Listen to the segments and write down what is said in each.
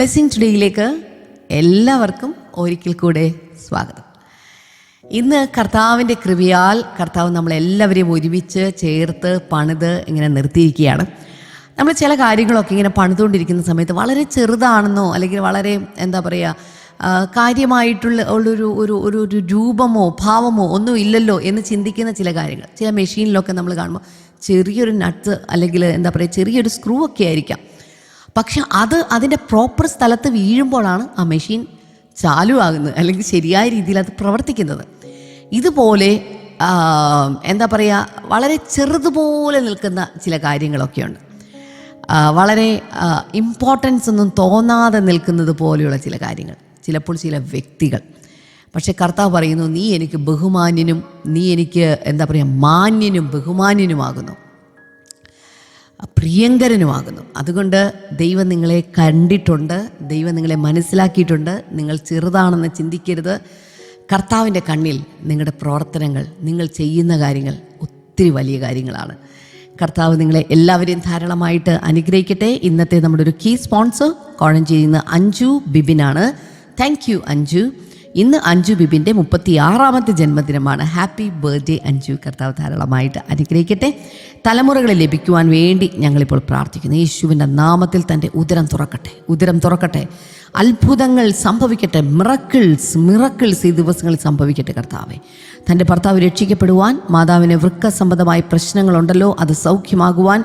Blessing ടുഡേയിലേക്ക് എല്ലാവർക്കും ഒരിക്കൽ കൂടെ സ്വാഗതം. ഇന്ന് കർത്താവിന്റെ കൃപയാൽ കർത്താവ് നമ്മളെല്ലാവരെയും ഒരുമിച്ച് ചേർത്ത് പണിത് ഇങ്ങനെ നിർത്തിയിരിക്കുകയാണ്. നമ്മൾ ചില കാര്യങ്ങളൊക്കെ ഇങ്ങനെ പണിതുകൊണ്ടിരിക്കുന്ന സമയത്ത് വളരെ ചെറുതാണെന്നോ അല്ലെങ്കിൽ വളരെ എന്താ പറയുക കാര്യമായിട്ടുള്ള ഉള്ളൊരു ഒരു ഒരു ഒരു രൂപമോ ഭാവമോ ഒന്നും ഇല്ലല്ലോ എന്ന് ചിന്തിക്കുന്ന ചില കാര്യങ്ങൾ. ചില മെഷീനിലൊക്കെ നമ്മൾ കാണുമ്പോൾ ചെറിയൊരു നട്ട് അല്ലെങ്കിൽ എന്താ പറയുക ചെറിയൊരു സ്ക്രൂ ഒക്കെ ആയിരിക്കാം. പക്ഷെ അത് അതിന്റെ പ്രോപ്പർ സ്ഥലത്ത് വീഴുമ്പോഴാണ് ആ മെഷീൻ ചാലുവാകുന്നത് അല്ലെങ്കിൽ ശരിയായ രീതിയിൽ അത് പ്രവർത്തിക്കുന്നത്. ഇതുപോലെ എന്താ പറയുക വളരെ ചെറുതുപോലെ നിൽക്കുന്ന ചില കാര്യങ്ങളൊക്കെയുണ്ട്. വളരെ ഇമ്പോർട്ടൻസ് ഒന്നും തോന്നാതെ നിൽക്കുന്നത് പോലെയുള്ള ചില കാര്യങ്ങൾ ചിലപ്പോൾ ചില വ്യക്തികൾ. പക്ഷേ കർത്താവ് പറയുന്നു നീ എനിക്ക് ബഹുമാന്യനും നീ എനിക്ക് എന്താ പറയുക മാന്യനും ബഹുമാന്യനുമാകുന്നു. പ്രിയങ്കരനുമാകുന്നു അതുകൊണ്ട് ദൈവം നിങ്ങളെ കണ്ടിട്ടുണ്ട് ദൈവം നിങ്ങളെ മനസ്സിലാക്കിയിട്ടുണ്ട്. നിങ്ങൾ ചെറുതാണെന്ന് ചിന്തിക്കരുത്. കർത്താവിന്റെ കണ്ണിൽ നിങ്ങളുടെ പ്രവർത്തനങ്ങൾ നിങ്ങൾ ചെയ്യുന്ന കാര്യങ്ങൾ ഒത്തിരി വലിയ കാര്യങ്ങളാണ്. കർത്താവ് നിങ്ങളെ എല്ലാവരെയും ധാരാളമായിട്ട് അനുഗ്രഹിക്കട്ടെ. ഇന്നത്തെ നമ്മുടെ ഒരു കീ സ്പോൺസർ കോഴഞ്ചേരിയിൽ നിന്ന് അഞ്ജു ബിബിനാണ്. Thank you Anju. ഇന്ന് അഞ്ജു ബിബിന്റെ മുപ്പത്തി ആറാമത്തെ ജന്മദിനമാണ്. Happy birthday Anju. കർത്താവ് ധാരാളമായിട്ട് അനുഗ്രഹിക്കട്ടെ. തലമുറകളെ ലഭിക്കുവാൻ വേണ്ടി ഞങ്ങളിപ്പോൾ പ്രാർത്ഥിക്കുന്നു. യേശുവിന്റെ നാമത്തിൽ തന്റെ ഉദരം തുറക്കട്ടെ. ഉദരം തുറക്കട്ടെ. അത്ഭുതങ്ങൾ സംഭവിക്കട്ടെ. മിറക്കിൾസ് മിറക്കിൾസ് ഈ ദിവസങ്ങളിൽ സംഭവിക്കട്ടെ കർത്താവെ. തന്റെ ഭർത്താവ് രക്ഷിക്കപ്പെടുവാൻ മാതാവിന് വൃക്ക സംബന്ധമായ പ്രശ്നങ്ങളുണ്ടല്ലോ അത് സൗഖ്യമാകുവാൻ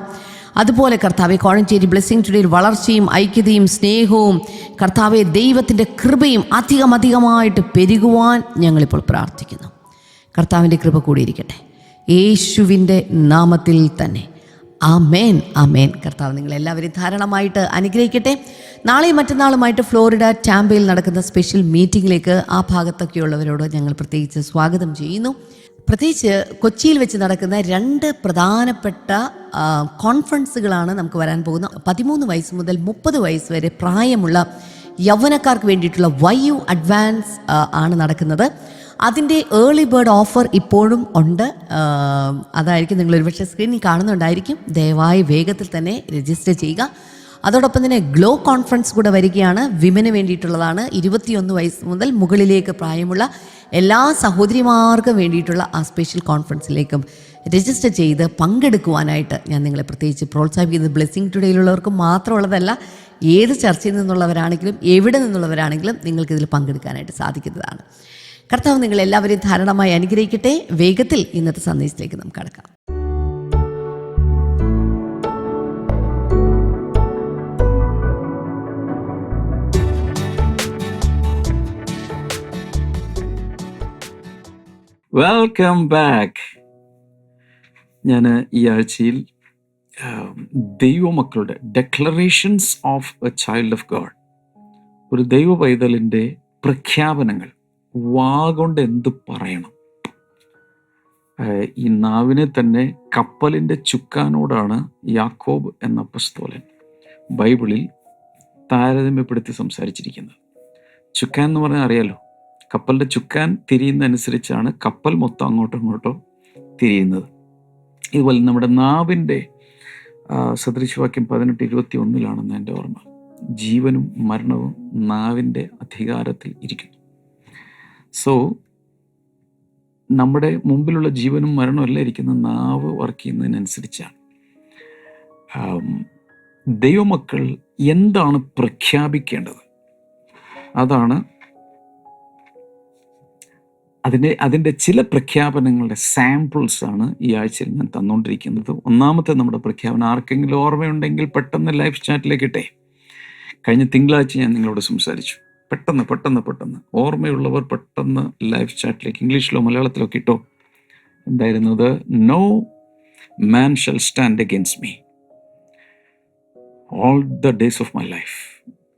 അതുപോലെ കർത്താവെ കോഴഞ്ചേരി ബ്ലെസ്സിങ് ടുഡേയിൽ വളർച്ചയും ഐക്യതയും സ്നേഹവും കർത്താവെ ദൈവത്തിന്റെ കൃപയും അധികം അധികമായിട്ട് പെരുകുവാൻ ഞങ്ങളിപ്പോൾ പ്രാർത്ഥിക്കുന്നു. കർത്താവിന്റെ കൃപ കൂടിയിരിക്കട്ടെ യേശുവിന്റെ നാമത്തിൽ തന്നെ. ആമേൻ ആമേൻ. കർത്താവ് നിങ്ങളെല്ലാവരെയും ധാരണമായിട്ട് അനുഗ്രഹിക്കട്ടെ. നാളെയും മറ്റന്നാളുമായിട്ട് ഫ്ലോറിഡ ടാമ്പയിൽ നടക്കുന്ന സ്പെഷ്യൽ മീറ്റിങ്ങിലേക്ക് ആ ഭാഗത്തൊക്കെയുള്ളവരോട് ഞങ്ങൾ പ്രത്യേകിച്ച് സ്വാഗതം ചെയ്യുന്നു. പ്രത്യേകിച്ച് കൊച്ചിയിൽ വെച്ച് നടക്കുന്ന രണ്ട് പ്രധാനപ്പെട്ട കോൺഫറൻസുകളാണ് നമുക്ക് വരാൻ പോകുന്ന പതിമൂന്ന് വയസ്സ് മുതൽ മുപ്പത് വയസ്സ് വരെ പ്രായമുള്ള യൗവനക്കാർക്ക് വേണ്ടിയിട്ടുള്ള വയു അഡ്വാൻസ് ആണ് നടക്കുന്നത്. അതിന്റെ ഏർലി ബേർഡ് ഓഫർ ഇപ്പോഴും ഉണ്ട്. അതായിരിക്കും നിങ്ങൾ ഒരുപക്ഷെ സ്ക്രീനിൽ കാണുന്നുണ്ടായിരിക്കും. ദയവായി വേഗത്തിൽ തന്നെ രജിസ്റ്റർ ചെയ്യുക. അതോടൊപ്പം തന്നെ ഗ്ലോ കോൺഫറൻസ് കൂടെ വരികയാണ്. വിമന് വേണ്ടിയിട്ടുള്ളതാണ്. ഇരുപത്തിയൊന്ന് വയസ്സ് മുതൽ മുകളിലേക്ക് പ്രായമുള്ള എല്ലാ സഹോദരിമാർക്കും വേണ്ടിയിട്ടുള്ള ആ സ്പെഷ്യൽ കോൺഫറൻസിലേക്കും രജിസ്റ്റർ ചെയ്ത് പങ്കെടുക്കുവാനായിട്ട് ഞാൻ നിങ്ങളെ പ്രത്യേകിച്ച് പ്രോത്സാഹിപ്പിക്കുന്നത് ബ്ലെസ്സിങ് ടുഡേയിലുള്ളവർക്ക് മാത്രമുള്ളതല്ല ഏത് ചർച്ചയിൽ നിന്നുള്ളവരാണെങ്കിലും എവിടെ നിന്നുള്ളവരാണെങ്കിലും നിങ്ങൾക്കിതിൽ പങ്കെടുക്കാനായിട്ട് സാധിക്കുന്നതാണ്. കർത്താവ് നിങ്ങളെല്ലാവരെയും ധാരണമായി അനുഗ്രഹിക്കട്ടെ. വേഗത്തിൽ ഇന്നത്തെ സന്ദേശത്തിലേക്ക് നമുക്ക് കടക്കാം. വെൽക്കം ബാക്ക് ഞാൻ ഈ ആഴ്ചയിൽ ദൈവമക്കളുടെ declarations of a child of God ഒരു ദൈവ പൈതലിന്റെ പ്രഖ്യാപനങ്ങൾ. വാ കൊണ്ട് എന്ത് പറയണം? ഈ നാവിനെ തന്നെ കപ്പലിന്റെ ചുക്കാനോടാണ് യാക്കോബ് എന്ന പുസ്തോലൻ ബൈബിളിൽ താരതമ്യപ്പെടുത്തി സംസാരിച്ചിരിക്കുന്നത്. ചുക്കാൻ എന്ന് പറഞ്ഞാൽ അറിയാലോ കപ്പലിന്റെ ചുക്കാൻ തിരിയുന്നതനുസരിച്ചാണ് കപ്പൽ മൊത്തം അങ്ങോട്ടും ഇങ്ങോട്ടും തിരിയുന്നത്. ഇതുപോലെ നമ്മുടെ നാവിന്റെ സദൃശവാക്യം പതിനെട്ട് ഇരുപത്തി ഒന്നിലാണെന്ന് എന്റെ ഓർമ്മ. ജീവനും മരണവും നാവിന്റെ അധികാരത്തിൽ ഇരിക്കുന്നു. സോ നമ്മുടെ മുമ്പിലുള്ള ജീവനും മരണവും എല്ലാം ഇരിക്കുന്ന നാവ് വർക്ക് ചെയ്യുന്നതിനനുസരിച്ചാണ്. ദൈവമക്കൾ എന്താണ് പ്രഖ്യാപിക്കേണ്ടത്? അതാണ് അതിന്റെ അതിന്റെ ചില പ്രഖ്യാപനങ്ങളുടെ സാമ്പിൾസ് ആണ് ഈ ആഴ്ചയിൽ ഞാൻ തന്നുകൊണ്ടിരിക്കുന്നത് ഒന്നാമത്തെ നമ്മുടെ പ്രഖ്യാപനം ആർക്കെങ്കിലും ഓർമ്മയുണ്ടെങ്കിൽ പെട്ടെന്ന് ലൈഫ് ചാറ്റിലേക്ക് ഇട്ടേ. കഴിഞ്ഞ തിങ്കളാഴ്ച ഞാൻ നിങ്ങളോട് സംസാരിച്ചു. പെട്ടെന്ന് പെട്ടെന്ന് പെട്ടെന്ന്. ഓർമ്മയുള്ളവർ പെട്ടെന്ന് ലൈഫ് ചാറ്റിലേക്ക് ഇംഗ്ലീഷിലോ മലയാളത്തിലോ കിട്ടോ എന്തായിരുന്നത്? No man shall stand against me all the days of my life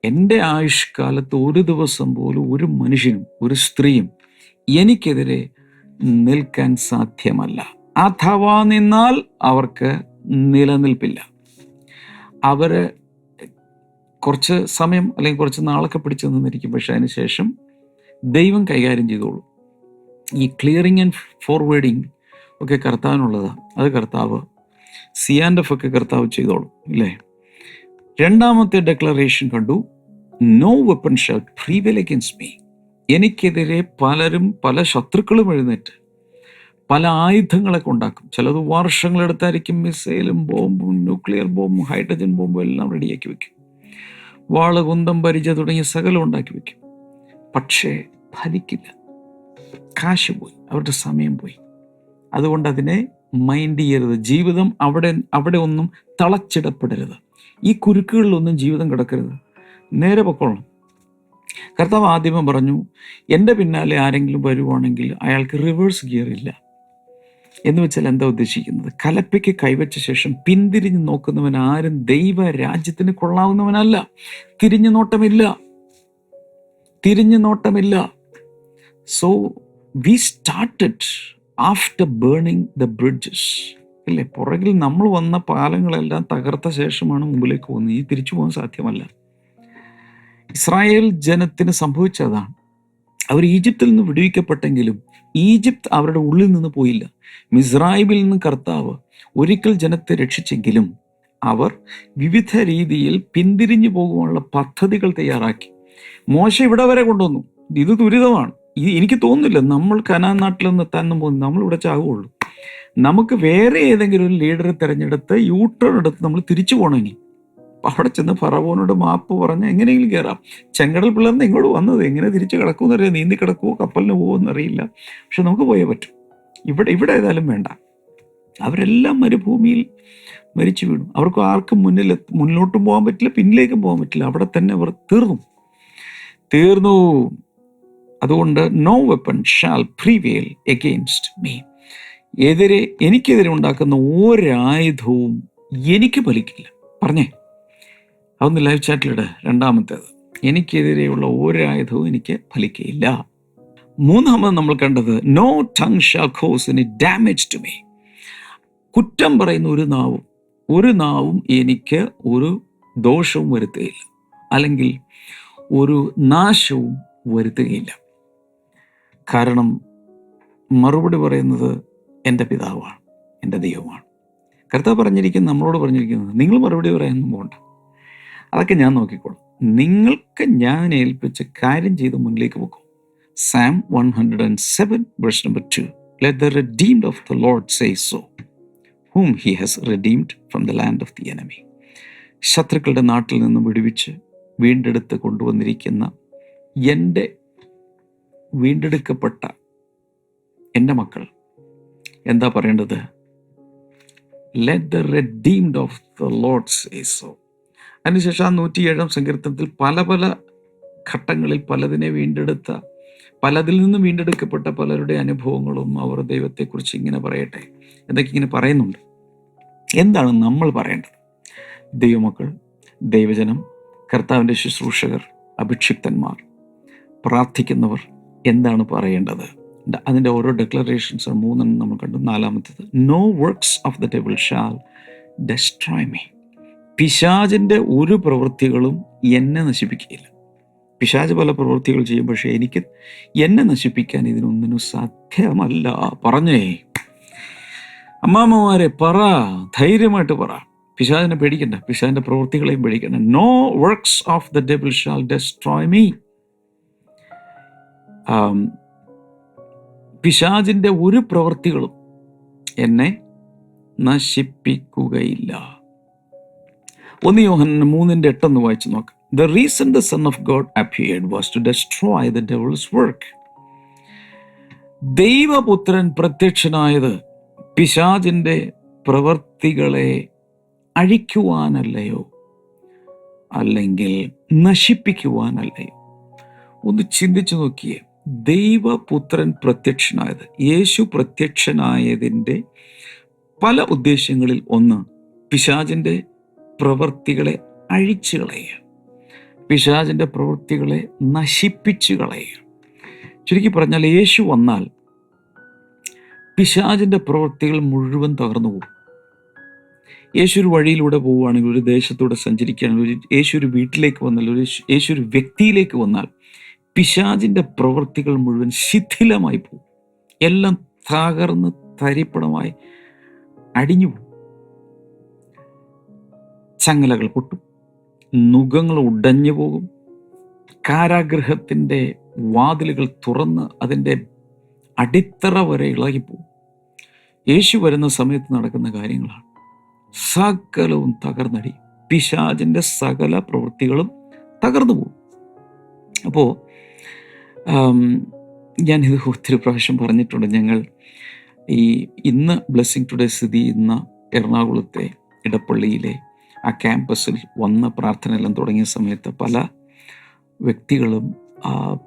എന്റെ ആയുഷ്കാലത്ത് ഒരു ദിവസം പോലും ഒരു മനുഷ്യനും ഒരു സ്ത്രീയും എനിക്കെതിരെ നിൽക്കാൻ സാധ്യമല്ല. അഥവാ നിന്നാൽ അവർക്ക് നിലനിൽപ്പില്ല. അവർ കുറച്ച് സമയം അല്ലെങ്കിൽ കുറച്ച് നാളൊക്കെ പിടിച്ചു നിന്നിരിക്കും. പക്ഷെ അതിനുശേഷം ദൈവം കൈകാര്യം ചെയ്തോളൂ. ഈ ക്ലിയറിങ് ആൻഡ് ഫോർവേഡിങ് ഒക്കെ കർത്താവിനുള്ളതാണ് അത് കർത്താവ് സി ആൻഡ് എഫ് ഒക്കെ കർത്താവ് ചെയ്തോളും. ഇല്ലേ? രണ്ടാമത്തെ ഡെക്ലറേഷൻ കണ്ടു. No weapon shall prevail against me എനിക്കെതിരെ പലരും പല ശത്രുക്കളും എഴുന്നേറ്റ് പല ആയുധങ്ങളൊക്കെ ഉണ്ടാക്കും. ചിലത് വർഷങ്ങളെടുത്തായിരിക്കും മിസൈലും ബോംബും ന്യൂക്ലിയർ ബോംബും ഹൈഡ്രജൻ ബോംബും എല്ലാം റെഡിയാക്കി വെക്കും. വാൾ കുന്തം പരിച തുടങ്ങിയ സകലം ഉണ്ടാക്കി വെക്കും. പക്ഷേ ഫലിക്കില്ല. കാശ് പോയി അവരുടെ സമയം പോയി. അതുകൊണ്ട് അതിനെ മൈൻഡ് ചെയ്യരുത്. ജീവിതം അവിടെ അവിടെ ഒന്നും തളച്ചിടപ്പെടരുത്. ഈ കുരുക്കുകളിലൊന്നും ജീവിതം കിടക്കരുത്. നേരെ പൊക്കോളണം. കർത്താവ് ആദ്യമേ പറഞ്ഞു എന്റെ പിന്നാലെ ആരെങ്കിലും വരുവാണെങ്കിൽ അയാൾക്ക് റിവേഴ്സ് ഗിയർ ഇല്ല. എന്ന് വെച്ചാൽ എന്താ ഉദ്ദേശിക്കുന്നത്? കലപ്പയ്ക്ക് കൈവച്ച ശേഷം പിന്തിരിഞ്ഞ് നോക്കുന്നവൻ ആരും ദൈവ രാജ്യത്തിന് കൊള്ളാവുന്നവനല്ല. തിരിഞ്ഞു നോട്ടമില്ല. തിരിഞ്ഞു നോട്ടമില്ല. So we started after burning the bridges അല്ലേ? പുറകിൽ നമ്മൾ വന്ന പാലങ്ങളെല്ലാം തകർത്ത ശേഷമാണ് മുമ്പിലേക്ക് പോകുന്നത്. ഈ തിരിച്ചു പോകാൻ സാധ്യമല്ല. ഇസ്രായേൽ ജനത്തിന് സംഭവിച്ചതാണ്. അവർ ഈജിപ്തിൽ നിന്ന് വിടുവിക്കപ്പെട്ടെങ്കിലും ഈജിപ്ത് അവരുടെ ഉള്ളിൽ നിന്ന് പോയില്ല. മിസ്രൈമിൽ നിന്ന് കർത്താവ് ഒരിക്കൽ ജനത്തെ രക്ഷിച്ചെങ്കിലും അവർ വിവിധ രീതിയിൽ പിന്തിരിഞ്ഞു പോകുവാനുള്ള പദ്ധതികൾ തയ്യാറാക്കി. മോശ ഇവിടെ വരെ കൊണ്ടുവന്നു. ഇത് ദുരിതമാണ്. ഇത് എനിക്ക് തോന്നുന്നില്ല നമ്മൾ കനാൻ നാട്ടിൽ നിന്ന് എത്താനും പോകുന്നു നമ്മൾ ഇവിടെ ചാകുള്ളൂ നമുക്ക് വേറെ ഏതെങ്കിലും ഒരു ലീഡറെ തിരഞ്ഞെടുത്ത് യൂട്ടേൺ എടുത്ത് നമ്മൾ തിരിച്ചു പോകണം ഇനി അവിടെ ചെന്ന് ഫറവോനോട് മാപ്പ് പറഞ്ഞ് എങ്ങനെയെങ്കിലും കയറാം ചെങ്കടൽ പിള്ളേർന്ന് ഇങ്ങോട്ട് വന്നത്? എങ്ങനെ തിരിച്ച് കിടക്കുമെന്ന് അറിയാം. നീന്തി കിടക്കുമോ കപ്പലിന് പോകുമോ എന്നറിയില്ല പക്ഷെ നമുക്ക് പോയേ പറ്റും. ഇവിടെ ഇവിടെ ഏതായാലും വേണ്ട. അവരെല്ലാം മരുഭൂമിയിൽ മരിച്ചു വീണു. അവർക്ക് ആർക്കും മുന്നിൽ മുന്നോട്ടും പോകാൻ പറ്റില്ല പിന്നിലേക്കും പോകാൻ പറ്റില്ല. അവിടെ തന്നെ അവർ തീർന്നു. തീർന്നു. അതുകൊണ്ട് no weapon shall prevail against me എതിരെ എനിക്കെതിരെ ഉണ്ടാക്കുന്ന ഒരായുധവും എനിക്ക് ഫലിക്കില്ല. പറഞ്ഞേ? അതൊന്ന് ലൈവ് ചാറ്റിലിട് രണ്ടാമത്തേത്. എനിക്കെതിരെയുള്ള ഒരായുധവും എനിക്ക് ഫലിക്കയില്ല. മൂന്നാമത് നമ്മൾ കണ്ടത് no tongue shall cause damage to me കുറ്റം പറയുന്ന ഒരു നാവും ഒരു നാവും എനിക്ക് ഒരു ദോഷവും വരുത്തുകയില്ല. അല്ലെങ്കിൽ ഒരു നാശവും വരുത്തുകയില്ല. കാരണം മറുപടി പറയുന്നത് എന്റെ പിതാവാണ് എന്റെ ദൈവമാണ്. കർത്താവ് പറഞ്ഞിരിക്കുന്നത് നമ്മളോട് പറഞ്ഞിരിക്കുന്നത് നിങ്ങൾ മറുപടി പറയാനൊന്നും പോകണ്ട അതൊക്കെ ഞാൻ നോക്കിക്കോളും. നിങ്ങൾക്ക് ഞാൻ ഏൽപ്പിച്ച കാര്യം ചെയ്ത് മുന്നിലേക്ക് പോകും psalm one hundred and seven verse number two let the redeemed of the Lord say so whom he has redeemed from the land of the enemy ശത്രുക്കളുടെ നാട്ടിൽ നിന്നും വിടുവിച്ച് വീണ്ടെടുത്ത് കൊണ്ടുവന്നിരിക്കുന്ന എന്റെ വീണ്ടെടുക്കപ്പെട്ട എന്റെ മക്കൾ. എന്താ പറയേണ്ടത്? Let the redeemed of the Lord say so അതിനുശേഷം ആ നൂറ്റി ഏഴാം സങ്കീർത്തനത്തിൽ പല പല ഘട്ടങ്ങളിൽ പലതിനെ വീണ്ടെടുത്ത പലതിൽ നിന്നും വീണ്ടെടുക്കപ്പെട്ട പലരുടെ അനുഭവങ്ങളും അവർ ദൈവത്തെക്കുറിച്ച് ഇങ്ങനെ പറയട്ടെ എന്തൊക്കെ ഇങ്ങനെ പറയുന്നുണ്ട്. എന്താണ് നമ്മൾ പറയേണ്ടത്? ദൈവമക്കൾ ദൈവജനം കർത്താവിന്റെ ശുശ്രൂഷകർ അഭിക്ഷിപ്തന്മാർ പ്രാർത്ഥിക്കുന്നവർ എന്താണ് പറയേണ്ടത്? അതിന്റെ ഓരോ ഡെക്ലറേഷൻസ് മൂന്നെണ്ണം നമ്മൾ കണ്ടു. നാലാമത്തേത് no works of the table shall destroy me പിശാചിന്റെ ഒരു പ്രവൃത്തികളും എന്നെ നശിപ്പിക്കുകയില്ല. പിശാജ് പല പ്രവൃത്തികൾ ചെയ്യും പക്ഷേ എനിക്ക് എന്നെ നശിപ്പിക്കാൻ ഇതിനൊന്നിനും സാധ്യമല്ല. പറഞ്ഞേ. അമ്മാമ്മമാരെ പറ ധൈര്യമായിട്ട് പറ. പിശാജിനെ പേടിക്കണ്ട പിശാജിന്റെ പ്രവൃത്തികളെയും പേടിക്കണ്ട. No works of the devil shall destroy me പിശാജിന്റെ ഒരു പ്രവൃത്തികളും എന്നെ നശിപ്പിക്കുകയില്ല. ഒന്ന് യോഹന മൂന്നിന്റെ എട്ടൊന്ന് വായിച്ചു നോക്കാം. The reason the Son of God appeared was to destroy the devil's work ദൈവപുത്രൻ പ്രത്യക്ഷനായത് പിശാചിന്റെ പ്രവർത്തികളെ അഴിക്കുവാനല്ലയോ? അല്ലെങ്കിൽ നശിപ്പിക്കുവാനല്ലയോ? ഒന്ന് ചിന്തിച്ചു നോക്കിയേ. ദൈവപുത്രൻ പ്രത്യക്ഷനായത് യേശു പ്രത്യക്ഷനായതിന്റെ പല ഉദ്ദേശങ്ങളിൽ ഒന്ന് പിശാചിന്റെ പ്രവൃത്തികളെ അഴിച്ചു കളയുക. പിശാചിന്റെ പ്രവൃത്തികളെ നശിപ്പിച്ചു കളയുക. ചുരുക്കി പറഞ്ഞാൽ യേശു വന്നാൽ പിശാചിന്റെ പ്രവൃത്തികൾ മുഴുവൻ തകർന്നു പോകും. യേശു ഒരു വഴിയിലൂടെ പോവുകയാണെങ്കിൽ ഒരു ദേശത്തൂടെ സഞ്ചരിക്കുകയാണെങ്കിൽ ഒരു യേശു ഒരു വീട്ടിലേക്ക് വന്നാൽ ഒരു യേശു ഒരു വ്യക്തിയിലേക്ക് വന്നാൽ പിശാചിന്റെ പ്രവൃത്തികൾ മുഴുവൻ ശിഥിലമായി പോകും. എല്ലാം തകർന്ന് തരിപ്പണമായി അടിഞ്ഞു പോകും. ചങ്ങലകൾ പൊട്ടും. നുഖങ്ങൾ ഉടഞ്ഞു പോകും. കാരാഗ്രഹത്തിന്റെ വാതിലുകൾ തുറന്ന് അതിന്റെ അടിത്തറ വരെ ഇളകിപ്പോകും. യേശു വരുന്ന സമയത്ത് നടക്കുന്ന കാര്യങ്ങളാണ്. സകലവും തകർന്നടി. പിശാചിന്റെ സകല പ്രവൃത്തികളും തകർന്നു പോകും. അപ്പോൾ ഞാനിത് ഒത്തിരി പ്രാവശ്യം പറഞ്ഞിട്ടുണ്ട്. ഞങ്ങൾ ഈ ഇന്ന് ബ്ലെസ്സിങ് ടുഡേ സ്ഥിതി ചെയ്യുന്ന എറണാകുളത്തെ ഇടപ്പള്ളിയിലെ ആ ക്യാമ്പസിൽ വന്ന പ്രാർത്ഥനയെല്ലാം തുടങ്ങിയ സമയത്ത് പല വ്യക്തികളും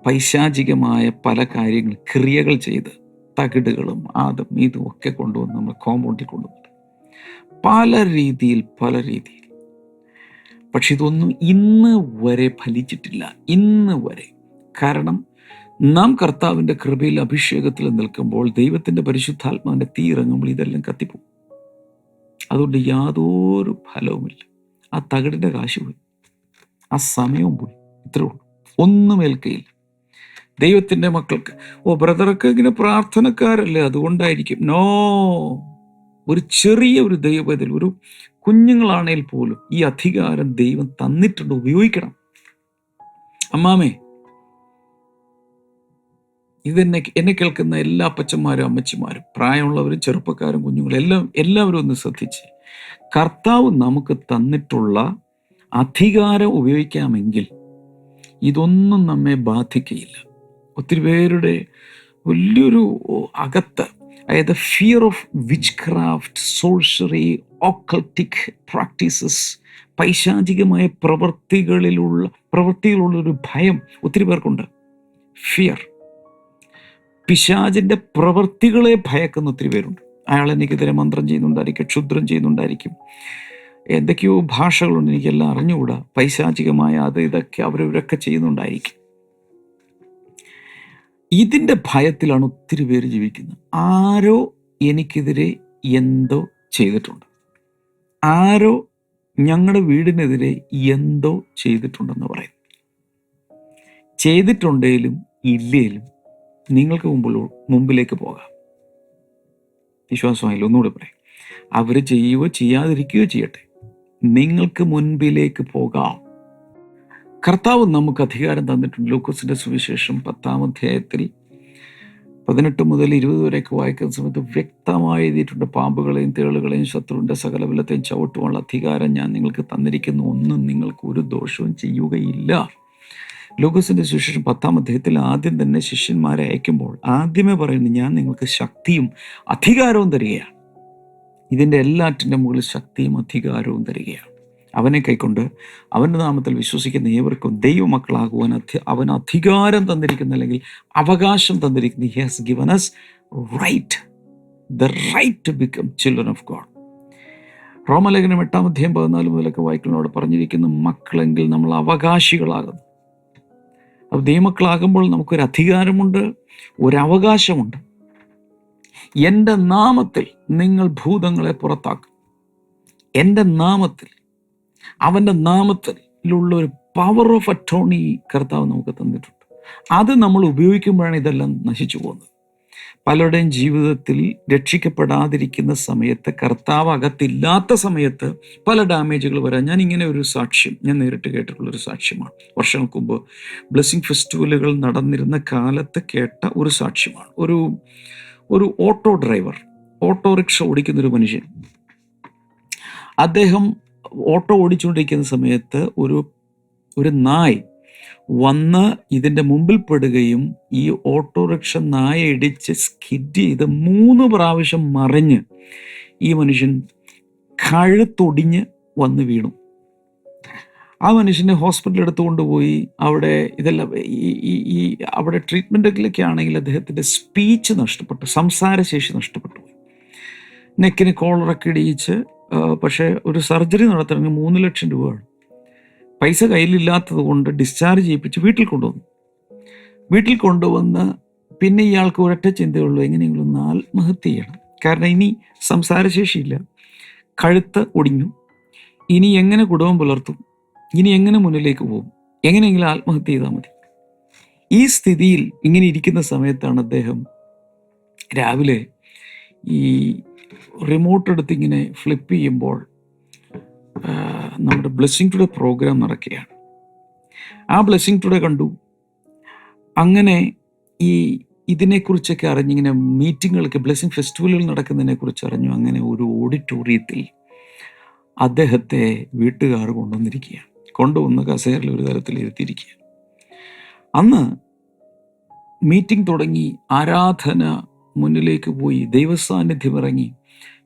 പൈശാചികമായ പല കാര്യങ്ങൾ ക്രിയകൾ ചെയ്ത് തകിടുകളും അതും ഇതും ഒക്കെ കൊണ്ടുവന്ന് നമ്മൾ കോമ്പൗണ്ടിൽ കൊണ്ടുവന്നു. പല രീതിയിൽ പല രീതിയിൽ. പക്ഷെ ഇതൊന്നും ഇന്ന് വരെ ഫലിച്ചിട്ടില്ല. ഇന്ന് വരെ. കാരണം നാം കർത്താവിന്റെ കൃപയിൽ അഭിഷേകത്തിൽ നിൽക്കുമ്പോൾ ദൈവത്തിന്റെ പരിശുദ്ധാത്മാവിന്റെ തീ ഇറങ്ങുമ്പോൾ ഇതെല്ലാം കത്തിപ്പോകും. അതുകൊണ്ട് യാതൊരു ഫലവുമില്ല. ആ തകിടിന്റെ കാശ് പോയി. ആ സമയവും പോയി. ഇത്രേ ഉള്ളൂ. ഒന്നും ഏൽക്കയില്ല. ദൈവത്തിന്റെ മക്കൾക്ക് ഓ ബ്രദറൊക്കെ ഇങ്ങനെ പ്രാർത്ഥനക്കാരല്ലേ? അതുകൊണ്ടായിരിക്കും. നോ ഒരു ചെറിയ ഒരു ദൈവത്തിൽ ഒരു കുഞ്ഞുങ്ങളാണേൽ പോലും ഈ അധികാരം ദൈവം തന്നിട്ടുണ്ട് ഉപയോഗിക്കണം. അമ്മാമേ ഇതെന്നെ എന്നെ കേൾക്കുന്ന എല്ലാ അപ്പച്ചന്മാരും അമ്മച്ചിമാരും പ്രായമുള്ളവരും ചെറുപ്പക്കാരും കുഞ്ഞുങ്ങളും എല്ലാം എല്ലാവരും ഒന്ന് ശ്രദ്ധിച്ച്. കർത്താവ് നമുക്ക് തന്നിട്ടുള്ള അധികാരം ഉപയോഗിക്കാമെങ്കിൽ ഇതൊന്നും നമ്മെ ബാധിക്കുകയില്ല ഒത്തിരി പേരുടെ വലിയൊരു അകത്ത് അതായത് fear of witchcraft sorcery occultic practices പൈശാചികമായ പ്രവൃത്തികളിലുള്ള പ്രവൃത്തികളുള്ളൊരു ഭയം ഒത്തിരി പേർക്കുണ്ട്. ഫിയർ പിശാചിന്റെ പ്രവൃത്തികളെ ഭയക്കുന്ന ഒത്തിരി പേരുണ്ട്. അയാൾ എനിക്കെതിരെ മന്ത്രം ചെയ്യുന്നുണ്ടായിരിക്കും ക്ഷുദ്രം ചെയ്യുന്നുണ്ടായിരിക്കും. എന്തൊക്കെയോ ഭാഷകളുണ്ട് എനിക്കെല്ലാം അറിഞ്ഞുകൂടാ. പൈശാചികമായ അത് ഇതൊക്കെ അവരവരൊക്കെ ചെയ്യുന്നുണ്ടായിരിക്കും. ഇതിന്റെ ഭയത്തിലാണ് ഒത്തിരി പേര് ജീവിക്കുന്നത്. ആരോ എനിക്കെതിരെ എന്തോ ചെയ്തിട്ടുണ്ട്. ആരോ ഞങ്ങളുടെ വീടിനെതിരെ എന്തോ ചെയ്തിട്ടുണ്ടെന്ന് പറയും ചെയ്തിട്ടുണ്ടെങ്കിലും ഇല്ലേലും നിങ്ങൾക്ക് മുമ്പിൽ മുമ്പിലേക്ക് പോകാം. വിശ്വാസമായില്ല ഒന്നുകൂടെ പറയും. അവർ ചെയ്യുകയോ ചെയ്യാതിരിക്കുകയോ ചെയ്യട്ടെ. നിങ്ങൾക്ക് മുൻപിലേക്ക് പോകാം. കർത്താവ് നമുക്ക് അധികാരം തന്നിട്ടുണ്ട്. ലൂക്കോസിന്റെ സുവിശേഷം പത്താം അധ്യായത്തിൽ പതിനെട്ട് മുതൽ ഇരുപത് വരെയൊക്കെ വായിക്കുന്ന സമയത്ത് വ്യക്തമായി എഴുതിയിട്ടുണ്ട്. പാമ്പുകളെയും തേളുകളെയും ശത്രുവിന്റെ സകലബലത്തെയും ചവിട്ടുവാനുള്ള അധികാരം ഞാൻ നിങ്ങൾക്ക് തന്നിരിക്കുന്നു. ഒന്നും നിങ്ങൾക്ക് ഒരു ദോഷവും ചെയ്യുകയില്ല. ലൂക്കോസിന്റെ സുശേഷം പത്താം അധ്യായത്തിൽ ആദ്യം തന്നെ ശിഷ്യന്മാരെ അയക്കുമ്പോൾ ആദ്യമേ പറയുന്നു ഞാൻ നിങ്ങൾക്ക് ശക്തിയും അധികാരവും തരികയാണ്. ഇതിന്റെ എല്ലാറ്റിന്റെ മുകളിൽ ശക്തിയും അധികാരവും തരികയാണ്. അവനെ കൈക്കൊണ്ട് അവന്റെ നാമത്തിൽ വിശ്വസിക്കുന്ന ഏവർക്കും ദൈവമക്കളാകുവാൻ അധി അവൻ അധികാരം തന്നിരിക്കുന്ന അല്ലെങ്കിൽ അവകാശം തന്നിരിക്കുന്ന he has given us right the right to become children of God റോമലേഖനം എട്ടാം അധ്യായം പതിനാല് മുതലൊക്കെ വായിക്കുന്നതോട് പറഞ്ഞിരിക്കുന്ന മക്കളെങ്കിൽ നമ്മൾ അവകാശികളാകുന്നു. അപ്പോൾ ദൈവമക്കളാകുമ്പോൾ നമുക്കൊരു അധികാരമുണ്ട് ഒരവകാശമുണ്ട്. എന്റെ നാമത്തിൽ നിങ്ങൾ ഭൂതങ്ങളെ പുറത്താക്കും. എന്റെ നാമത്തിൽ അവന്റെ നാമത്തിലുള്ള ഒരു പവർ ഓഫ് അറ്റോണി കർത്താവ് നമുക്ക് തന്നിട്ടുണ്ട്. അത് നമ്മൾ ഉപയോഗിക്കുമ്പോഴാണ് ഇതെല്ലാം നശിച്ചു പോകുന്നത്. പലരുടെയും ജീവിതത്തിൽ രക്ഷിക്കപ്പെടാതിരിക്കുന്ന സമയത്ത് കർത്താവ് അകത്തില്ലാത്ത സമയത്ത് പല ഡാമേജുകൾ വരാം ഞാൻ ഇങ്ങനെ ഒരു സാക്ഷ്യം ഞാൻ നേരിട്ട് കേട്ടിട്ടുള്ള ഒരു സാക്ഷ്യമാണ്. വർഷങ്ങൾക്ക് മുമ്പ് ബ്ലെസ്സിങ് ഫെസ്റ്റിവലുകൾ നടന്നിരുന്ന കാലത്ത് കേട്ട ഒരു സാക്ഷ്യമാണ്. ഒരു ഒരു ഓട്ടോ ഡ്രൈവർ ഓട്ടോറിക്ഷ ഓടിക്കുന്ന ഒരു മനുഷ്യൻ. അദ്ദേഹം ഓട്ടോ ഓടിച്ചുകൊണ്ടിരിക്കുന്ന സമയത്ത് ഒരു ഒരു നായ് വന്ന് ഇതിന്റെ മുമ്പിൽ പെടുകയും ഈ ഓട്ടോറിക്ഷ നായ ഇടിച്ച് സ്കിഡ് ചെയ്ത് മൂന്ന് പ്രാവശ്യം മറിഞ്ഞ് ഈ മനുഷ്യൻ കഴുത്തൊടിഞ്ഞ് വന്ന് വീണു. ആ മനുഷ്യനെ ഹോസ്പിറ്റലിൽ എടുത്തുകൊണ്ട് പോയി. അവിടെ ഇതെല്ലാം ഈ ഈ അവിടെ ട്രീറ്റ്മെന്റിലൊക്കെ ആണെങ്കിൽ അദ്ദേഹത്തിന്റെ സ്പീച്ച് നഷ്ടപ്പെട്ടു സംസാരശേഷി നഷ്ടപ്പെട്ടു. നെക്കിന് കോളറൊക്കെ ഇടിയിച്ച് പക്ഷേ ഒരു സർജറി നടത്തണമെങ്കിൽ മൂന്ന് ലക്ഷം രൂപയാണ് പൈസ കയ്യിലില്ലാത്തത് കൊണ്ട് ഡിസ്ചാർജ് ചെയ്യിപ്പിച്ച് വീട്ടിൽ കൊണ്ടുവന്നു. വീട്ടിൽ കൊണ്ടുവന്ന് പിന്നെ ഇയാൾക്ക് ഒരൊറ്റ ചിന്തയുള്ളൂ എങ്ങനെയെങ്കിലും ആത്മഹത്യ ചെയ്യണം. കാരണം ഇനി സംസാരശേഷിയില്ല. കഴുത്ത് ഒടിഞ്ഞു. ഇനി എങ്ങനെ കുടുംബം പുലർത്തും? ഇനി എങ്ങനെ മുന്നിലേക്ക് പോകും? എങ്ങനെയെങ്കിലും ആത്മഹത്യ ചെയ്താൽ മതി. ഈ സ്ഥിതിയിൽ ഇങ്ങനെ ഇരിക്കുന്ന സമയത്താണ് അദ്ദേഹം രാവിലെ ഈ റിമോട്ട് എടുത്ത് ഇങ്ങനെ ഫ്ലിപ്പ് ചെയ്യുമ്പോൾ നമ്മുടെ ബ്ലെസ്സിങ് ടുഡേ പ്രോഗ്രാം നടക്കുകയാണ്. ആ ബ്ലെസ്സിങ് ടുഡേ കണ്ടു. അങ്ങനെ ഈ ഇതിനെക്കുറിച്ചൊക്കെ അറിഞ്ഞിങ്ങനെ മീറ്റിങ്ങുകളൊക്കെ ബ്ലെസ്സിങ് ഫെസ്റ്റിവലുകൾ നടക്കുന്നതിനെക്കുറിച്ച് അറിഞ്ഞു. അങ്ങനെ ഒരു ഓഡിറ്റോറിയത്തിൽ അദ്ദേഹത്തെ വീട്ടുകാർ കൊണ്ടുവന്നിരിക്കുകയാണ്. കൊണ്ടുവന്ന് കസേരയിൽ ഒരു തരത്തിൽ ഇരുത്തിയിരിക്കുക അന്ന് മീറ്റിംഗ് തുടങ്ങി. ആരാധന മുന്നിലേക്ക് പോയി. ദൈവസാന്നിധ്യം ഇറങ്ങി.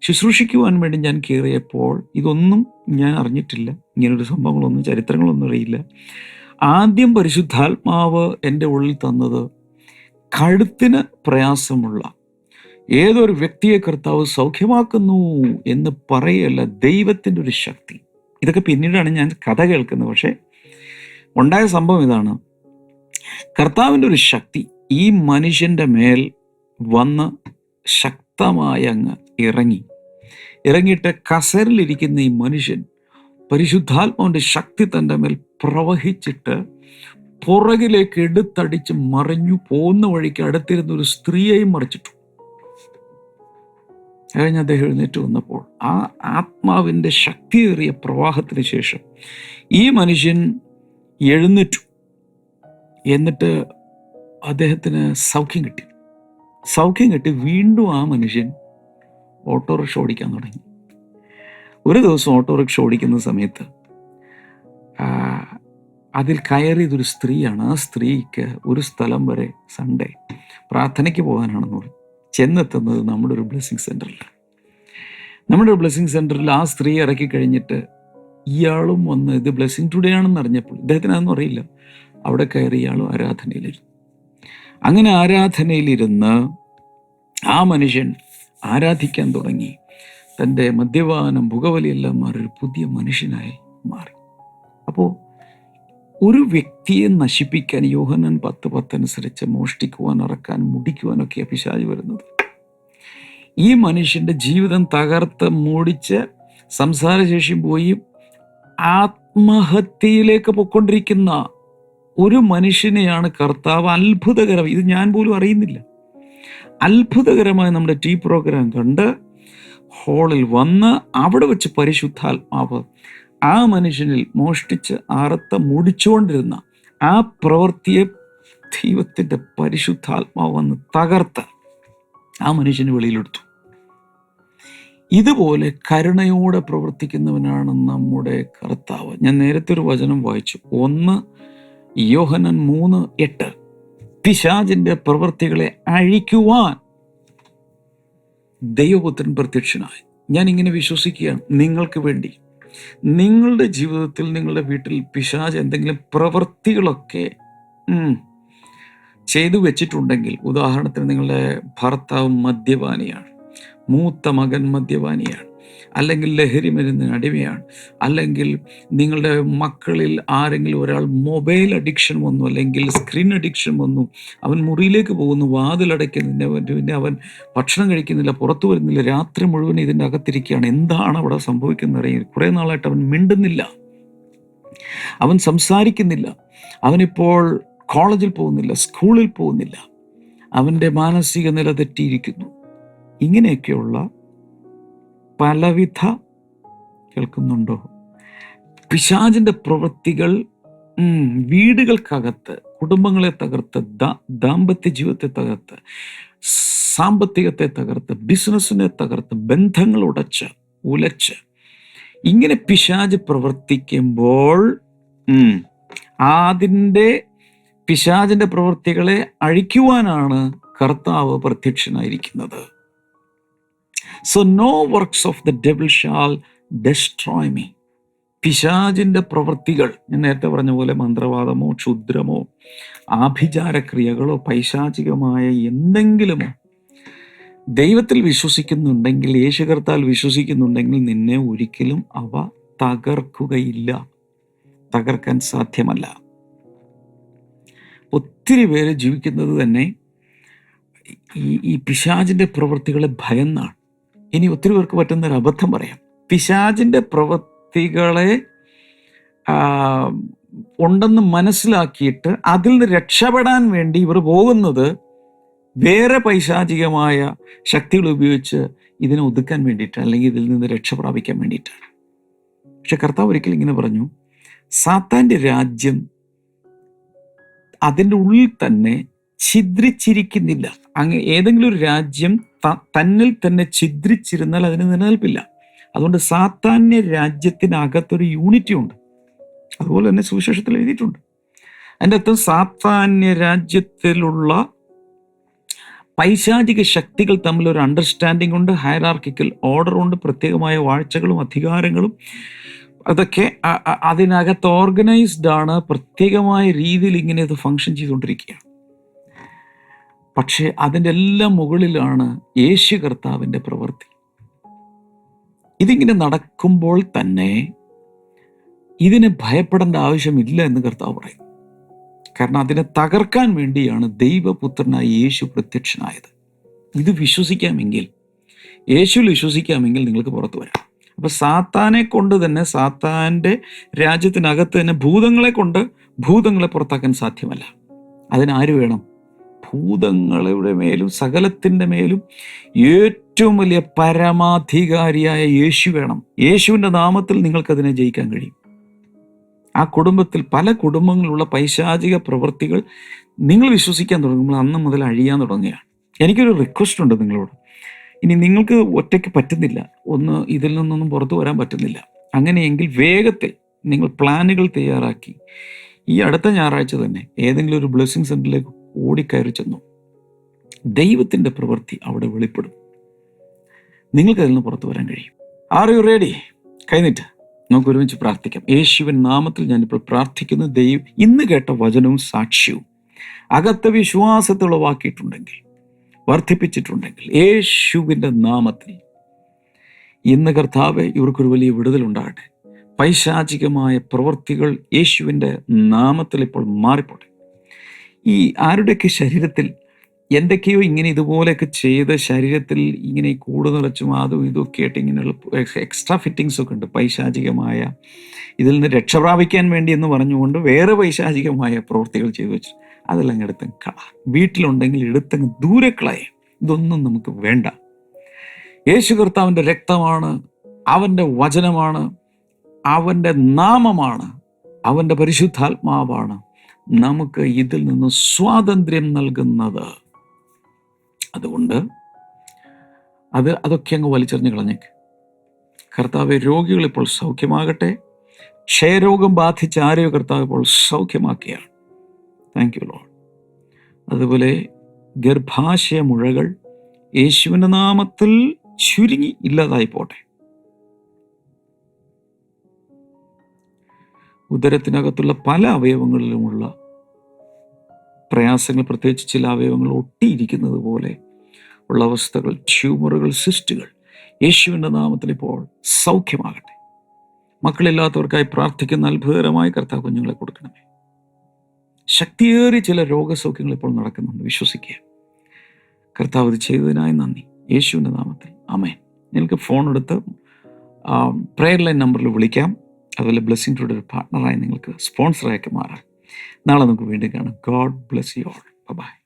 ശുശ്രൂഷിക്കുവാൻ വേണ്ടി ഞാൻ കയറിയപ്പോൾ ഇതൊന്നും ഞാൻ അറിഞ്ഞിട്ടില്ല. ഇങ്ങനൊരു സംഭവങ്ങളൊന്നും ചരിത്രങ്ങളൊന്നും അറിയില്ല. ആദ്യം പരിശുദ്ധാത്മാവ് എന്റെ ഉള്ളിൽ തന്നത് കഴുത്തിന് പ്രയാസമുള്ള ഏതൊരു വ്യക്തിയെ കർത്താവ് സൗഖ്യമാക്കുന്നു എന്ന് പറയല്ല ദൈവത്തിന്റെ ഒരു ശക്തി. ഇതൊക്കെ പിന്നീടാണ് ഞാൻ കഥ കേൾക്കുന്നത്. പക്ഷേ ഉണ്ടായ സംഭവം ഇതാണ്. കർത്താവിന്റെ ഒരു ശക്തി ഈ മനുഷ്യന്റെ മേൽ വന്ന് ശക്തമായ അങ്ങ് ഇറങ്ങി. ഇറങ്ങിയിട്ട് കസറിലിരിക്കുന്ന ഈ മനുഷ്യൻ പരിശുദ്ധാത്മാവിന്റെ ശക്തി തന്റെ മേൽ പ്രവഹിച്ചിട്ട് പുറകിലേക്ക് എടുത്തടിച്ച് മറിഞ്ഞു പോകുന്ന വഴിക്ക് അടുത്തിരുന്ന ഒരു സ്ത്രീയെയും മറിച്ചിട്ടു. കഴിഞ്ഞ അദ്ദേഹം എഴുന്നേറ്റ് വന്നപ്പോൾ ആ ആത്മാവിന്റെ ശക്തിയേറിയ പ്രവാഹത്തിന് ശേഷം ഈ മനുഷ്യൻ എഴുന്നേറ്റു. എന്നിട്ട് അദ്ദേഹത്തിന് സൗഖ്യം കിട്ടി. സൗഖ്യം കിട്ടി. വീണ്ടും ആ മനുഷ്യൻ ഓട്ടോറിക്ഷ ഓടിക്കാൻ തുടങ്ങി. ഒരു ദിവസം ഓട്ടോറിക്ഷ ഓടിക്കുന്ന സമയത്ത് അതിൽ കയറിയതൊരു സ്ത്രീയാണ്. ആ സ്ത്രീക്ക് ഒരു സ്ഥലം വരെ സൺഡേ പ്രാർത്ഥനയ്ക്ക് പോകാനാണെന്ന് പറഞ്ഞു. ചെന്നെത്തുന്നത് നമ്മുടെ ഒരു ബ്ലെസ്സിങ് സെന്ററിൽ നമ്മുടെ ഒരു ബ്ലെസ്സിങ് സെന്ററിൽ ആ സ്ത്രീ ഇറക്കി കഴിഞ്ഞിട്ട് ഇയാളും വന്ന് ഇത് ബ്ലെസ്സിങ് ടുഡേ ആണെന്ന് അറിഞ്ഞപ്പോൾ ഇദ്ദേഹത്തിന് അതൊന്നും അറിയില്ല. അവിടെ കയറി ഇയാളും ആരാധനയിലിരുന്നു. അങ്ങനെ ആരാധനയിലിരുന്ന് ആ മനുഷ്യൻ ആരാധിക്കാൻ തുടങ്ങി. തന്റെ മദ്യപാനം പുകവലിയെല്ലാം മാറി ഒരു പുതിയ മനുഷ്യനായി മാറി. അപ്പോൾ ഒരു വ്യക്തിയെ നശിപ്പിക്കാൻ യോഹനൻ പത്ത് പത്തനുസരിച്ച് മോഷ്ടിക്കുവാൻ ഇറക്കാൻ മുടിക്കുവാനൊക്കെ പിശാജ് വരുന്നത്. ഈ മനുഷ്യന്റെ ജീവിതം തകർത്ത് മൂടിച്ച് സംസാരശേഷി പോയി ആത്മഹത്യയിലേക്ക് പൊക്കൊണ്ടിരിക്കുന്ന ഒരു മനുഷ്യനെയാണ് കർത്താവ് അത്ഭുതകരം ഇത് ഞാൻ പോലും അറിയുന്നില്ല. അത്ഭുതകരമായ നമ്മുടെ ടീ പ്രോഗ്രാം കണ്ട് ഹോളിൽ വന്ന് അവിടെ വെച്ച് പരിശുദ്ധാത്മാവ് ആ മനുഷ്യനിൽ മോഷ്ടിച്ച് അറുത്ത മുടിച്ചുകൊണ്ടിരുന്ന ആ പ്രവൃത്തിയെ ദൈവത്തിന്റെ പരിശുദ്ധാത്മാവ് വന്ന് തകർത്ത് ആ മനുഷ്യന് വെളിയിലെടുത്തു. ഇതുപോലെ കരുണയോടെ പ്രവർത്തിക്കുന്നവനാണ് നമ്മുടെ കർത്താവ്. ഞാൻ നേരത്തെ ഒരു വചനം വായിച്ചു. ഒന്ന് യോഹനൻ മൂന്ന് എട്ട്. പിശാചിന്റെ പ്രവൃത്തികളെ അഴിക്കുവാൻ ദൈവപുത്രൻ പ്രത്യക്ഷനായി. ഞാൻ ഇങ്ങനെ വിശ്വസിക്കുകയാണ്. നിങ്ങൾക്ക് വേണ്ടി. നിങ്ങളുടെ ജീവിതത്തിൽ നിങ്ങളുടെ വീട്ടിൽ പിശാജ് എന്തെങ്കിലും പ്രവൃത്തികളൊക്കെ ചെയ്തു വെച്ചിട്ടുണ്ടെങ്കിൽ ഉദാഹരണത്തിന് നിങ്ങളുടെ ഭർത്താവ് മദ്യപാനിയാണ് മൂത്ത മകൻ മദ്യപാനിയാണ് അല്ലെങ്കിൽ ലഹരി മരുന്നിന് അടിമയാണ്. അല്ലെങ്കിൽ നിങ്ങളുടെ മക്കളിൽ ആരെങ്കിലും ഒരാൾ മൊബൈൽ അഡിക്ഷൻ വന്നു അല്ലെങ്കിൽ സ്ക്രീൻ അഡിക്ഷൻ വന്നു അവൻ മുറിയിലേക്ക് പോകുന്നു വാതിലടയ്ക്കുന്നില്ല പിന്നെ അവൻ ഭക്ഷണം കഴിക്കുന്നില്ല പുറത്തു വരുന്നില്ല രാത്രി മുഴുവൻ ഇതിന്റെ അകത്തിരിക്കുകയാണ്. എന്താണ് അവിടെ സംഭവിക്കുന്നത് അറിയാൻ? കുറേ നാളായിട്ട് അവൻ മിണ്ടുന്നില്ല. അവൻ സംസാരിക്കുന്നില്ല. അവനിപ്പോൾ കോളേജിൽ പോകുന്നില്ല സ്കൂളിൽ പോകുന്നില്ല. അവന്റെ മാനസിക നില തെറ്റിയിരിക്കുന്നു. ഇങ്ങനെയൊക്കെയുള്ള പലവിധ കേൾക്കുന്നുണ്ടോ? പിശാചിന്റെ പ്രവൃത്തികൾ വീടുകൾക്കകത്ത് കുടുംബങ്ങളെ തകർത്ത് ദാമ്പത്യ ജീവിതത്തെ തകർത്ത് സാമ്പത്തികത്തെ തകർത്ത് ബിസിനസ്സിനെ തകർത്ത് ബന്ധങ്ങൾ ഉടച്ച് ഉലച്ച്. ഇങ്ങനെ പിശാജ് പ്രവർത്തിക്കുമ്പോൾ അതിന്റെ പിശാജിന്റെ പ്രവൃത്തികളെ അഴിക്കുവാനാണ് കർത്താവ് പ്രത്യക്ഷനായിരിക്കുന്നത്. So no works of the devil shall destroy me പിശാജിന്റെ പ്രവൃത്തികൾ ഞാൻ നേരത്തെ പറഞ്ഞ പോലെ മന്ത്രവാദമോ ക്ഷുദ്രമോ ആഭിചാരക്രിയകളോ പൈശാചികമായ എന്തെങ്കിലുമോ ദൈവത്തിൽ വിശ്വസിക്കുന്നുണ്ടെങ്കിൽ യേശു കർത്താൽ വിശ്വസിക്കുന്നുണ്ടെങ്കിൽ നിന്നെ ഒരിക്കലും അവ തകർക്കുകയില്ല. തകർക്കാൻ സാധ്യമല്ല. ഒത്തിരി പേര് ജീവിക്കുന്നത് തന്നെ ഈ ഈ പിശാചിന്റെ പ്രവൃത്തികളെ ഭയന്നാണ്. ഇനി ഒത്തിരി പേർക്ക് പറ്റുന്ന ഒരു അബദ്ധം പറയാം. പിശാജിന്റെ പ്രവൃത്തികളെ ഉണ്ടെന്ന് മനസ്സിലാക്കിയിട്ട് അതിൽ നിന്ന് രക്ഷപ്പെടാൻ വേണ്ടി ഇവർ പോകുന്നത് വേറെ പൈശാചികമായ ശക്തികൾ ഉപയോഗിച്ച് ഇതിനെ ഒതുക്കാൻ വേണ്ടിയിട്ട് അല്ലെങ്കിൽ ഇതിൽ നിന്ന് രക്ഷ പ്രാപിക്കാൻ വേണ്ടിയിട്ടാണ്. പക്ഷെ കർത്താവ് ഒരിക്കൽ ഇങ്ങനെ പറഞ്ഞു സാത്താന്റെ രാജ്യം അതിന്റെ ഉള്ളിൽ തന്നെ ഛിദ്രിച്ചിരിക്കുന്നില്ല. അങ്ങ് ഏതെങ്കിലും ഒരു രാജ്യം തന്നിൽ തന്നെ ഛിദ്രിച്ചിരുന്നാൽ അതിന് നിലനിൽപ്പില്ല. അതുകൊണ്ട് സാത്താന്യ രാജ്യത്തിനകത്തൊരു യൂണിറ്റി ഉണ്ട്. അതുപോലെ തന്നെ സുവിശേഷത്തിൽ എഴുതിയിട്ടുണ്ട്. അതിന്റെ അർത്ഥം സാത്താന്യ രാജ്യത്തിലുള്ള പൈശാചിക ശക്തികൾ തമ്മിൽ ഒരു അണ്ടർസ്റ്റാൻഡിംഗ് ഉണ്ട് ഹയറാർക്കിക്കൽ ഓർഡർ ഉണ്ട് പ്രത്യേകമായ വാഴ്ചകളും അധികാരങ്ങളും. അതൊക്കെ അതിനകത്ത് ഓർഗനൈസ്ഡ് ആണ് പ്രത്യേകമായ രീതിയിൽ ഇങ്ങനെ ഇത് ഫങ്ഷൻ ചെയ്തുകൊണ്ടിരിക്കുകയാണ്. പക്ഷേ അതിന്റെ എല്ലാം മുകളിലാണ് യേശു കർത്താവിന്റെ പ്രവൃത്തി. ഇതിങ്ങനെ നടക്കുമ്പോൾ തന്നെ ഇതിനെ ഭയപ്പെടേണ്ട ആവശ്യമില്ല എന്ന് കർത്താവ് പറയും കാരണം അതിനെ തകർക്കാൻ വേണ്ടിയാണ് ദൈവപുത്രനായ യേശു പ്രത്യക്ഷനായത്. ഇത് വിശ്വസിക്കാമെങ്കിൽ യേശുവിൽ വിശ്വസിക്കാമെങ്കിൽ നിങ്ങൾക്ക് പുറത്തു വരാം. അപ്പോൾ സാത്താനെ കൊണ്ട് തന്നെ സാത്താന്റെ രാജ്യത്തിനകത്ത് തന്നെ ഭൂതങ്ങളെ കൊണ്ട് ഭൂതങ്ങളെ പുറത്താക്കാൻ സാധ്യമല്ല. അതിനാര് വേണം? ഭൂതങ്ങളുടെ മേലും സകലത്തിന്റെ മേലും ഏറ്റവും വലിയ പരമാധികാരിയായ യേശു വേണം. യേശുവിന്റെ നാമത്തിൽ നിങ്ങൾക്കതിനെ ജയിക്കാൻ കഴിയും. ആ കുടുംബത്തിൽ പല കുടുംബങ്ങളിലുള്ള പൈശാചിക പ്രവൃത്തികൾ നിങ്ങൾ വിശ്വസിക്കാൻ തുടങ്ങുമ്പോൾ അന്ന് മുതൽ അഴിയാൻ തുടങ്ങുകയാണ്. എനിക്കൊരു റിക്വസ്റ്റ് ഉണ്ട് നിങ്ങളോട്. ഇനി നിങ്ങൾക്ക് ഒറ്റയ്ക്ക് പറ്റുന്നില്ല. ഒന്ന് ഇതിൽ നിന്നൊന്നും പുറത്തു വരാൻ പറ്റുന്നില്ല. അങ്ങനെയെങ്കിൽ വേഗത്തിൽ നിങ്ങൾ പ്ലാനുകൾ തയ്യാറാക്കി. ഈ അടുത്ത ഞായറാഴ്ച തന്നെ ഏതെങ്കിലും ഒരു ബ്ലെസ്സിങ് സെന്ററിലേക്ക് ഓടിക്കയറി ചെന്നു. ദൈവത്തിന്റെ പ്രവൃത്തി അവിടെ വെളിപ്പെടും. നിങ്ങൾക്ക് അതിൽ നിന്ന് പുറത്തു വരാൻ കഴിയും. ആർ യു റെഡി കൈനീട്ട്. നമുക്ക് ഒരുമിച്ച് പ്രാർത്ഥിക്കാം. യേശുവിൻ നാമത്തിൽ ഞാനിപ്പോൾ പ്രാർത്ഥിക്കുന്നു. ദൈവം ഇന്ന് കേട്ട വചനവും സാക്ഷ്യവും. അകത്ത വിശ്വാസത്തെ ഉളവാക്കിയിട്ടുണ്ടെങ്കിൽ വർദ്ധിപ്പിച്ചിട്ടുണ്ടെങ്കിൽ യേശുവിന്റെ നാമത്തിൽ ഇന്ന് കർത്താവ് ഇവർക്കൊരു വലിയ വിടുതലുണ്ടാകട്ടെ പൈശാചികമായ പ്രവൃത്തികൾ യേശുവിന്റെ നാമത്തിൽ ഇപ്പോൾ മാറിപ്പോട്ടെ. ഈ ആരുടെയൊക്കെ ശരീരത്തിൽ എന്തൊക്കെയോ ഇങ്ങനെ ഇതുപോലെയൊക്കെ ചെയ്ത് ശരീരത്തിൽ ഇങ്ങനെ കൂട് നിറച്ചും അതും ഇതൊക്കെ ആയിട്ട് ഇങ്ങനെയുള്ള എക്സ്ട്രാ ഫിറ്റിങ്സ് ഒക്കെ ഉണ്ട്. പൈശാചികമായ ഇതിൽ നിന്ന് രക്ഷപ്രാപിക്കാൻ വേണ്ടി എന്ന് പറഞ്ഞുകൊണ്ട് വേറെ പൈശാചികമായ പ്രവൃത്തികൾ ചെയ്തു വെച്ചു. അതെല്ലാം എടുത്തങ്ങ് കള. വീട്ടിലുണ്ടെങ്കിൽ എടുത്തങ്ങ് ദൂരെ ഇതൊന്നും നമുക്ക് വേണ്ട. യേശു കർത്താവിന്റെ രക്തമാണ് അവന്റെ വചനമാണ് അവന്റെ നാമമാണ് അവന്റെ പരിശുദ്ധാത്മാവാണ്. നമുക്ക് ഇതിൽ നിന്ന് സ്വാതന്ത്ര്യം നൽകുന്നത്. അതുകൊണ്ട് അത് അതൊക്കെ അങ്ങ് വലിച്ചെറിഞ്ഞ് കളഞ്ഞേക്ക്. കർത്താവ് രോഗികൾ ഇപ്പോൾ സൗഖ്യമാകട്ടെ. ക്ഷയരോഗം ബാധിച്ച ആരെയോ കർത്താവ് ഇപ്പോൾ സൗഖ്യമാക്കിയാണ്. താങ്ക് യു ലോഡ് അതുപോലെ ഗർഭാശയ മുഴകൾ യേശുവിന്റെ നാമത്തിൽ ചുരുങ്ങി ഇല്ലാതായി പോട്ടെ. ഉദരത്തിനകത്തുള്ള പല അവയവങ്ങളിലുമുള്ള പ്രയാസങ്ങൾ പ്രത്യേകിച്ച് ചില അവയവങ്ങൾ ഒട്ടിയിരിക്കുന്നത് പോലെ ഉള്ള അവസ്ഥകൾ ട്യൂമറുകൾ സിസ്റ്റുകൾ യേശുവിന്റെ നാമത്തിൽ ഇപ്പോൾ സൗഖ്യമാകട്ടെ. മക്കളില്ലാത്തവർക്കായി പ്രാർത്ഥിക്കുന്ന അത്ഭുതകരമായ കർത്താവ് കുഞ്ഞുങ്ങളെ കൊടുക്കണമേ. ശക്തിയേറിയ ചില രോഗസൗഖ്യങ്ങൾ ഇപ്പോൾ നടക്കുന്നുണ്ട്. വിശ്വസിക്കുക. കർത്താവ് ഇത് ചെയ്തതിനായി നന്ദി. യേശുവിന്റെ നാമത്തിൽ. അമേൻ നിങ്ങൾക്ക് ഫോൺ എടുത്ത് പ്രെയർ ലൈൻ നമ്പറിൽ വിളിക്കാം. അതുപോലെ ബ്ലെസ്സിങ് ടുഡേ ഒരു പാർട്ണറായി നിങ്ങൾക്ക് സ്പോൺസറായൊക്കെ മാറാം. നാളെ നമുക്ക് വീണ്ടും കാണാം. God bless you all bye